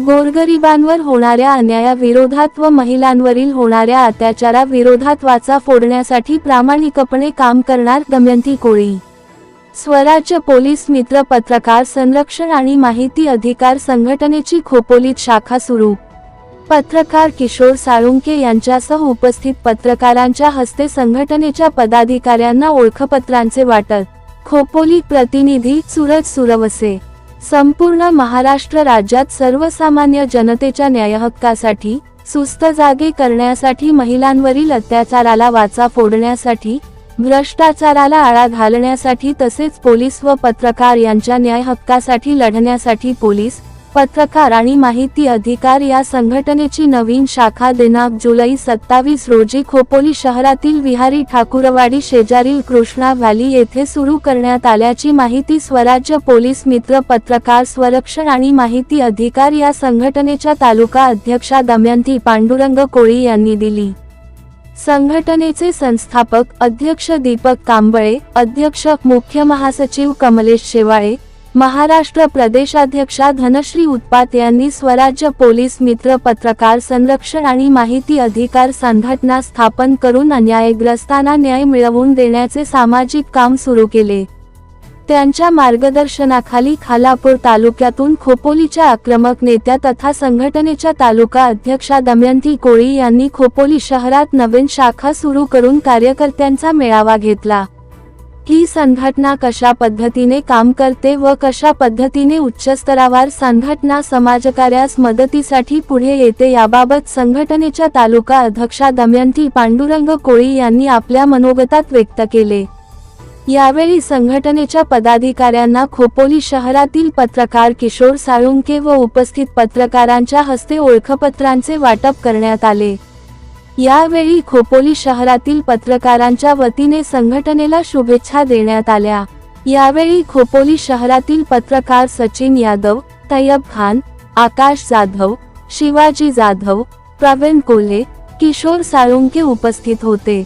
गोरगरिबांवर होणाऱ्या अन्यायाविरोधात व महिलांवरील होणाऱ्या अत्याचाराविरोधात वाचा फोडण्यासाठी प्रामाणिकपणे काम करणार दमयंती कोळी. स्वराज्य पोलीस मित्र पत्रकार संरक्षण आणि माहिती अधिकार संघटनेची खोपोलीत शाखा सुरू. पत्रकार किशोर साळुंके यांच्यासह उपस्थित पत्रकारांच्या हस्ते संघटनेच्या पदाधिकाऱ्यांना ओळखपत्रांचे वाटप. खोपोली प्रतिनिधी सूरज सुरवसे संपूर्ण महाराष्ट्र राज्यात सर्वसामान्य जनतेच्या न्यायहक्कासाठी सुस्त जागे करण्यासाठी महिलांवरील अत्याचाराला वाचा फोडण्यासाठी भ्रष्टाचाराला आळा घालण्यासाठी तसेच पोलीस व पत्रकार यांच्या न्याय हक्कासाठी लढण्यासाठी पोलीस पत्रकार आणि माहिती अधिकार या संघटनेची नवीन शाखा दिनांक जुलै सत्तावीस रोजी खोपोली शहरातील विहारी ठाकुरवाडी शेजारील कृष्णा व्हॅली येथे सुरू करण्यात आल्याची माहिती स्वराज्य पोलीस मित्र पत्रकार स्वरक्षण आणि माहिती अधिकार या संघटनेच्या तालुका अध्यक्षा दमयंती पांडुरंग कोळी यांनी दिली. संघटनेचे संस्थापक अध्यक्ष दीपक कांबळे अध्यक्ष मुख्य महासचिव कमलेश शेवाळे महाराष्ट्र प्रदेशाध्यक्षा धनश्री उत्पात यांनी स्वराज्य पोलीस मित्र पत्रकार संरक्षण आणि माहिती अधिकार संघटना स्थापन करून अन्यायग्रस्तांना न्याय मिळवून देण्याचे सामाजिक काम सुरू केले. त्यांच्या मार्गदर्शनाखाली खालापूर तालुक्यातून खोपोलीच्या आक्रमक नेत्या तथा संघटनेच्या तालुका अध्यक्षा दमयंती कोळी यांनी खोपोली शहरात नवीन शाखा सुरू करून कार्यकर्त्यांचा मेळावा घेतला. ही संघटना कशा पद्धतीने काम करते व कशा पद्धतीने उच्च स्तरावर संघटना समाजकार्यास मदतीसाठी पुढे येते याबाबत संघटनेच्या तालुका अध्यक्षा दमयंती पांडुरंग कोळी यांनी आपल्या मनोगतात व्यक्त केले. यावेळी संघटनेच्या पदाधिकाऱ्यांना खोपोली शहरातील पत्रकार किशोर साळुंके व उपस्थित पत्रकारांच्या हस्ते ओळखपत्रांचे वाटप करण्यात आले. यावेळी खोपोली शहरातील पत्रकारांच्या वतीने संघटनेला शुभेच्छा देण्यात आल्या. यावेळी खोपोली शहरातील पत्रकार सचिन यादव तय्यब खान आकाश जाधव शिवाजी जाधव प्रवीण कोल्हे किशोर साळुंके उपस्थित होते.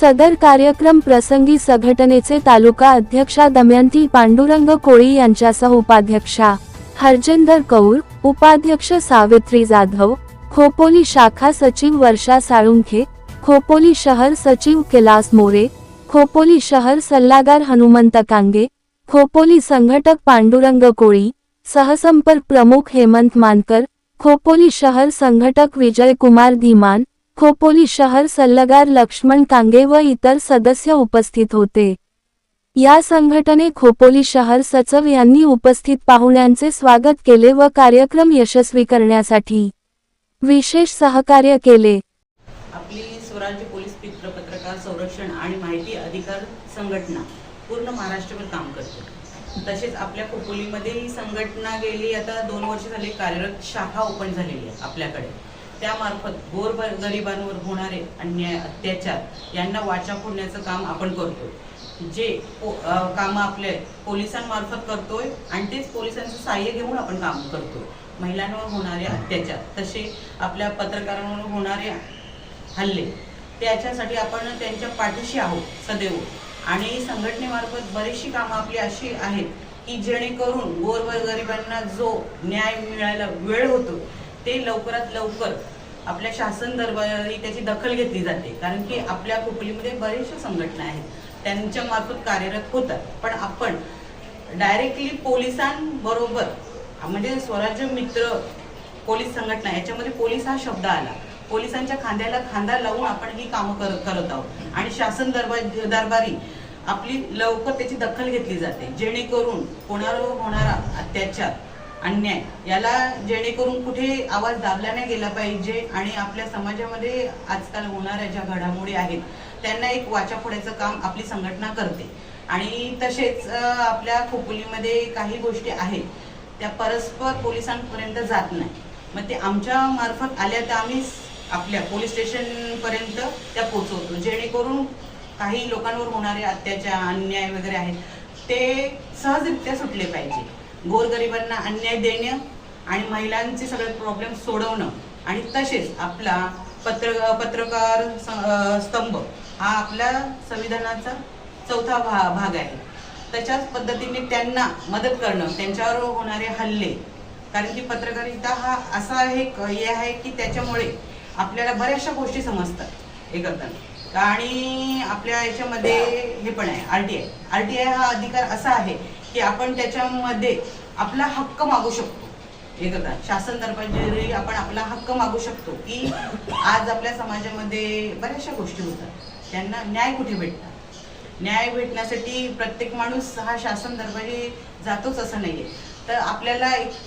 सदर कार्यक्रम प्रसंगी संघटनेचे तालुका अध्यक्षा दमयंती पांडुरंग कोळी यांच्यासह उपाध्यक्षा हरजिंदर कौर उपाध्यक्ष सावित्री जाधव खोपोली शाखा सचिव वर्षा साळुंखे खोपोली शहर सचिव कैलास मोरे खोपोली शहर सल्लागार हनुमंत कांगे खोपोली संघटक पांडुरंग कोळी सहसंपर्क प्रमुख हेमंत मानकर खोपोली शहर संघटक विजय कुमार धीमान खोपोली शहर सल्लागार लक्ष्मण कांगे व इतर सदस्य उपस्थित होते. या संघटने खोपोली शहर सचिव यांनी उपस्थित पाहुण्यांचे स्वागत केले व कार्यक्रम यशस्वी करण्यासाठी विशेष सहकार्य केले. आपली स्वराज्य पोलीस मित्र पत्रकार संरक्षण आणि माहिती अधिकार संघटना पूर्ण महाराष्ट्रभर काम करते. तसेच आपल्या खोपोलीमध्ये ही संघटना गेली आता दोन वर्ष झाली कार्यरत शाखा ओपन झालेली आहे आपल्याकडे. त्यामार्फत गोर गरिबांवर होणारे अन्याय अत्याचार यांना वाचा फोडण्याचं काम आपण करतोय. जे पो कामं आपले पोलिसांमार्फत करतोय आणि तेच पोलिसांचं सहाय्य घेऊन आपण काम करतोय. महिलांवर होणारे अत्याचार तसे आपल्या पत्रकारांवर होणारे हल्ले त्याच्यासाठी आपण त्यांच्या पाठीशी आहोत सदैव. आणि संघटनेमार्फत बरीचशी कामं आपली अशी आहेत की जेणेकरून गोरगरिबांना जो न्याय मिळायला वेळ होतो ते लवकरात लवकर आपल्या शासन दरबारी त्याची दखल घेतली जाते. कारण की आपल्या खोपलीमध्ये बरेचशा संघटना आहेत त्यांच्या मार्फत कार्यरत होतात. पण आपण डायरेक्टली पोलिसांबरोबर म्हणजे स्वराज्य मित्र पोलीस संघटना याच्यामध्ये पोलीस हा शब्द आला. पोलिसांच्या खांद्याला खांदा लावून आपण ही कामं कर करत आहोत. आणि शासन दरबार दरबारी आपली लवकर त्याची दखल घेतली जाते. जेणेकरून कोणावर होणारा अत्याचार अन्याय याला जेणेकरून कुठे आवाज दाबला नाही गेला पाहिजे आणि आपल्या समाजामध्ये आजकाल होणाऱ्या ज्या घडामोडी आहेत त्यांना एक वाचा फोडायचं काम आपली संघटना करते. आणि तसेच आपल्या खोपोलीमध्ये काही गोष्टी आहेत त्या परस्पर पोलिसांपर्यंत जात नाही. मग ते आमच्या मार्फत आल्या तर आम्ही आपल्या पोलीस स्टेशनपर्यंत त्या पोचवतो जेणेकरून काही लोकांवर होणारे अत्याचार अन्याय वगैरे आहेत ते सहजरित्या सुटले पाहिजे. गोरगरिबांना अन्याय देणं आणि महिलांचे सगळे प्रॉब्लेम सोडवणं आणि तसेच आपला पत्र पत्रकार स्तंभ हा आपल्या संविधानाचा चौथा भा भाग आहे. त्याच्याच पद्धतीने त्यांना मदत करणं त्यांच्यावर होणारे हल्ले. कारण की पत्रकारिता हा असा एक हे आहे की त्याच्यामुळे आपल्याला बऱ्याचशा गोष्टी समजतात हे करताना. आणि आपल्या याच्यामध्ये हे पण आहे R T I. R T I हा अधिकार असा आहे की आपण त्याच्यामध्ये आपला हक्क मागू शकतो. हे करता शासन दरबारी आपण आपला हक्क मागू शकतो की आज आपल्या समाजामध्ये बऱ्याचशा गोष्टी होतात. त्यांना न्याय कुठे भेटतात न्याय भेटण्यासाठी प्रत्येक माणूस हा शासन दरबारी जातोच असं नाहीये. तर आपल्याला एक